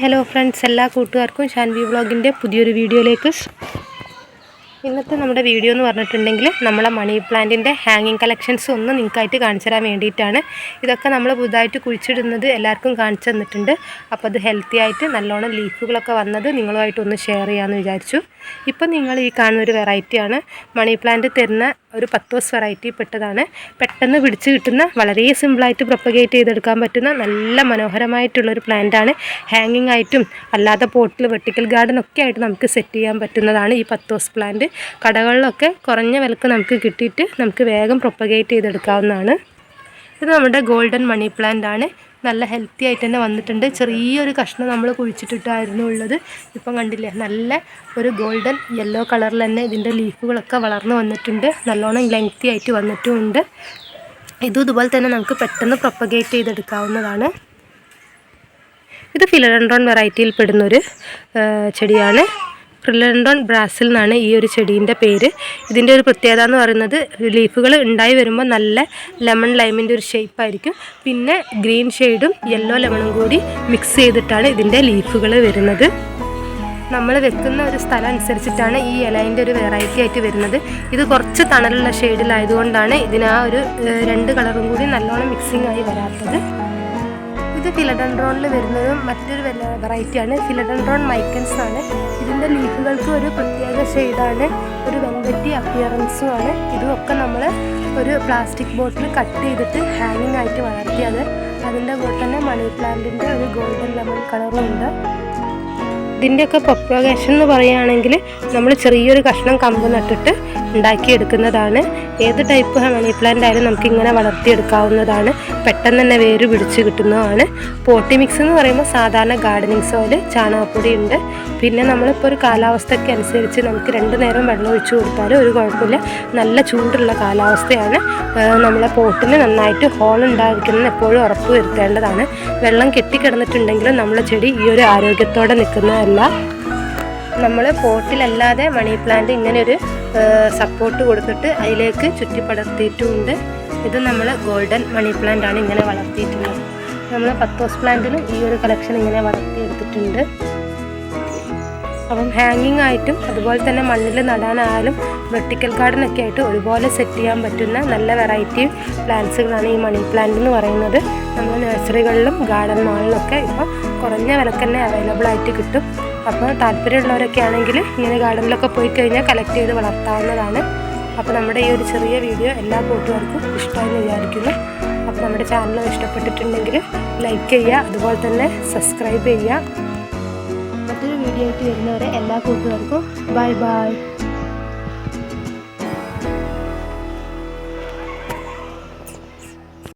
Hello friends എല്ലാ കൂട്ടുകാർക്കും ഷാൻവി വ്ളോഗിന്റെ പുതിയൊരു വീഡിയോയിലേക്ക് ഇന്നത്തെ നമ്മുടെ വീഡിയോ എന്ന് പറഞ്ഞിട്ടുണ്ടെങ്കിൽ നമ്മളെ മണി പ്ലാന്റിന്റെ ഹാങ്ങിങ് കളക്ഷൻസ് ഒന്ന് നിങ്ങൾക്കായിട്ട് കാണിച്ചു തരാൻ വേണ്ടിയിട്ടാണ്. ഇതൊക്കെ നമ്മൾ പുതുതായിട്ട് കുഴിച്ചിടുന്നത് എല്ലാവർക്കും കാണിച്ചു തന്നിട്ടുണ്ട്. അപ്പോൾ അത് ഹെൽത്തി ആയിട്ട് നല്ലോണം ലീഫുകളൊക്കെ വന്നത് നിങ്ങളുമായിട്ടൊന്ന് ഷെയർ ചെയ്യാമെന്ന് വിചാരിച്ചു. ഇപ്പം നിങ്ങൾ ഈ കാണുന്ന ഒരു വെറൈറ്റിയാണ് മണി പ്ലാന്റ് തരുന്ന ഒരു പത്ത് ദിവസം വെറൈറ്റി പെട്ടതാണ്. പെട്ടെന്ന് പിടിച്ച് കിട്ടുന്ന വളരെ സിമ്പിളായിട്ട് പ്രൊപ്പഗേറ്റ് ചെയ്തെടുക്കാൻ പറ്റുന്ന നല്ല മനോഹരമായിട്ടുള്ളൊരു പ്ലാന്റാണ് ഹാങ്ങിങ് ആയിട്ടും അല്ലാതെ പോട്ടിൽ വെർട്ടിക്കൽ ഗാർഡൻ ഒക്കെ ആയിട്ട് നമുക്ക് സെറ്റ് ചെയ്യാൻ പറ്റുന്നതാണ് ഈ പത്ത് ദിവസം പ്ലാന്റ് കടകളിലൊക്കെ കുറഞ്ഞ വിലക്ക് നമുക്ക് കിട്ടിയിട്ട് നമുക്ക് വേഗം പ്രൊപ്പഗേറ്റ് ചെയ്തെടുക്കാവുന്നതാണ്. ഇത് നമ്മുടെ ഗോൾഡൻ മണി പ്ലാന്റ് ആണ്. നല്ല ഹെൽത്തി ആയിട്ട് തന്നെ വന്നിട്ടുണ്ട്. ചെറിയൊരു കഷ്ണം നമ്മൾ കുഴിച്ചിട്ടിട്ടായിരുന്നു ഉള്ളത്. ഇപ്പം കണ്ടില്ലേ നല്ല ഒരു ഗോൾഡൻ യെല്ലോ കളറിൽ തന്നെ ഇതിന്റെ ലീഫുകളൊക്കെ വളർന്നു വന്നിട്ടുണ്ട്. നല്ലോണം ലെങ്ത്തി ആയിട്ട് വന്നിട്ടുമുണ്ട് ഇതും ഇതുപോലെ തന്നെ നമുക്ക് പെട്ടെന്ന് പ്രൊപ്പഗേറ്റ് ചെയ്തെടുക്കാവുന്നതാണ്. ഇത് ഫിലഡൻഡ്രോൺ വെറൈറ്റിയിൽ പെടുന്നൊരു ചെടിയാണ്. ഫിലഡൻഡ്രോൺ ബ്രാസിൽ എന്നാണ് ഈ ഒരു ചെടീന്റെ പേര്. ഇതിന്റെ ഒരു പ്രത്യേകത എന്ന് പറയുന്നത് ലീഫുകൾ ഉണ്ടായി വരുമ്പോൾ നല്ല ലെമൺ ലൈമിന്റെ ഒരു ഷേപ്പ് ആയിരിക്കും. പിന്നെ ഗ്രീൻ ഷെയ്ഡും യെല്ലോ ലെമണും കൂടി മിക്സ് ചെയ്തിട്ടാണ് ഇതിന്റെ ലീഫുകൾ വരുന്നത്. നമ്മൾ വെക്കുന്ന ഒരു സ്ഥലം അനുസരിച്ചിട്ടാണ് ഈ ഇലയിന്റെ ഒരു വെറൈറ്റി ആയിട്ട് വരുന്നത്. ഇത് കുറച്ച് തണലുള്ള ഷെയ്ഡിലായതുകൊണ്ടാണ് ഇതിന് ആ ഒരു രണ്ട് കളറും കൂടി നല്ലോണം മിക്സിംഗ് ആയി വരാത്തത്. ഇത് ഫിലഡൻഡ്രോണിൽ വരുന്നതും മറ്റൊരു വെറൈറ്റിയാണ്. ഫിലഡൻഡ്രോൺ മൈക്കൻസ് ആണ് ഇതിന്റെ ലീഫുകൾക്ക് ഒരു പ്രത്യേക ഷെയ്ഡാണ്. ഒരു വെങ്കറ്റി അപ്പിയറൻസും ആണ് ഇതുമൊക്കെ നമ്മൾ ഒരു പ്ലാസ്റ്റിക് ബോട്ടിൽ കട്ട് ചെയ്തിട്ട് ഹാങ്ങിങ് ആയിട്ട് വളർത്തിയത്. അതിന്റെ കൂടെ തന്നെ മണി പ്ലാന്റിന്റെ ഒരു ഗോൾഡൻ ലെമൺ കളറും ഉണ്ട് ഇതിന്റെയൊക്കെ പ്രൊപ്പഗേഷൻ എന്ന് പറയുകയാണെങ്കിൽ നമ്മൾ ചെറിയൊരു കഷ്ണം കമ്പ് നട്ടിട്ട് ഉണ്ടാക്കിയെടുക്കുന്നതാണ്. ഏത് ടൈപ്പ് മണി പ്ലാന്റ് ആയാലും നമുക്ക് ഇങ്ങനെ വളർത്തിയെടുക്കാവുന്നതാണ്. പെട്ടെന്ന് തന്നെ വേര് പിടിച്ച് കിട്ടുന്നതാണ്. പോട്ടി മിക്സ് എന്ന് പറയുമ്പോൾ സാധാരണ ഗാർഡനിങ് സോയിൽ ചാണകപ്പൊടി ഉണ്ട്. പിന്നെ നമ്മളിപ്പോൾ ഒരു കാലാവസ്ഥയ്ക്ക് അനുസരിച്ച് നമുക്ക് രണ്ടു നേരം വെള്ളം ഒഴിച്ചു കൊടുത്താലും ഒരു കുഴപ്പമില്ല. നല്ല ചൂടുള്ള കാലാവസ്ഥയാണ്. നമ്മളെ പോട്ടിന് നന്നായിട്ട് ഹോൾ ഉണ്ടായിരിക്കുന്നത് എപ്പോഴും ഉറപ്പ് വരുത്തേണ്ടതാണ്. വെള്ളം കെട്ടിക്കിടന്നിട്ടുണ്ടെങ്കിലും നമ്മളെ ചെടി ഈ ഒരു ആരോഗ്യത്തോടെ നിൽക്കുന്നതല്ല. നമ്മൾ പോട്ടിലല്ലാതെ മണി പ്ലാന്റ് ഇങ്ങനെ ഒരു സപ്പോർട്ട് കൊടുത്തിട്ട് അതിലേക്ക് ചുറ്റി പടർത്തിയിട്ടുമുണ്ട് ഇത് നമ്മൾ ഗോൾഡൻ മണി പ്ലാന്റ് ആണ് ഇങ്ങനെ വളർത്തിയിട്ടുള്ളത്. നമ്മൾ പത്തോസ് പ്ലാന്റിലും ഈ ഒരു കളക്ഷൻ ഇങ്ങനെ വളർത്തിയെടുത്തിട്ടുണ്ട്. അപ്പം ഹാങ്ങിങ് ആയിട്ടും അതുപോലെ തന്നെ മണ്ണിൽ നടാനായാലും വെർട്ടിക്കൽ ഗാർഡൻ ഒക്കെ ആയിട്ട് ഒരുപോലെ സെറ്റ് ചെയ്യാൻ പറ്റുന്ന നല്ല വെറൈറ്റി പ്ലാന്റ്സുകളാണ് ഈ മണി പ്ലാന്റ് എന്ന് പറയുന്നത്. നമ്മൾ നഴ്സറികളിലും ഗാർഡൻ മാളിലൊക്കെ ഇപ്പോൾ കുറഞ്ഞ വിലക്ക് തന്നെ അവൈലബിൾ ആയിട്ട് കിട്ടും. അപ്പോൾ താല്പര്യമുള്ളവരൊക്കെ ആണെങ്കിൽ ഇങ്ങനെ ഗാർഡനിലൊക്കെ പോയി കഴിഞ്ഞാൽ കളക്ട് ചെയ്ത് വളർത്താവുന്നതാണ്. അപ്പോൾ നമ്മുടെ ഈ ഒരു ചെറിയ വീഡിയോ എല്ലാ കൂട്ടുകാർക്കും ഇഷ്ടമെന്ന് വിചാരിക്കുന്നു. അപ്പോൾ നമ്മുടെ ചാനൽ ഇഷ്ടപ്പെട്ടിട്ടുണ്ടെങ്കിൽ ലൈക്ക് ചെയ്യുക അതുപോലെ തന്നെ സബ്സ്ക്രൈബ് ചെയ്യുക. മറ്റൊരു വീഡിയോ ആയിട്ട് വരുന്നവരെ എല്ലാ കൂട്ടുകാർക്കും ബൈ ബൈ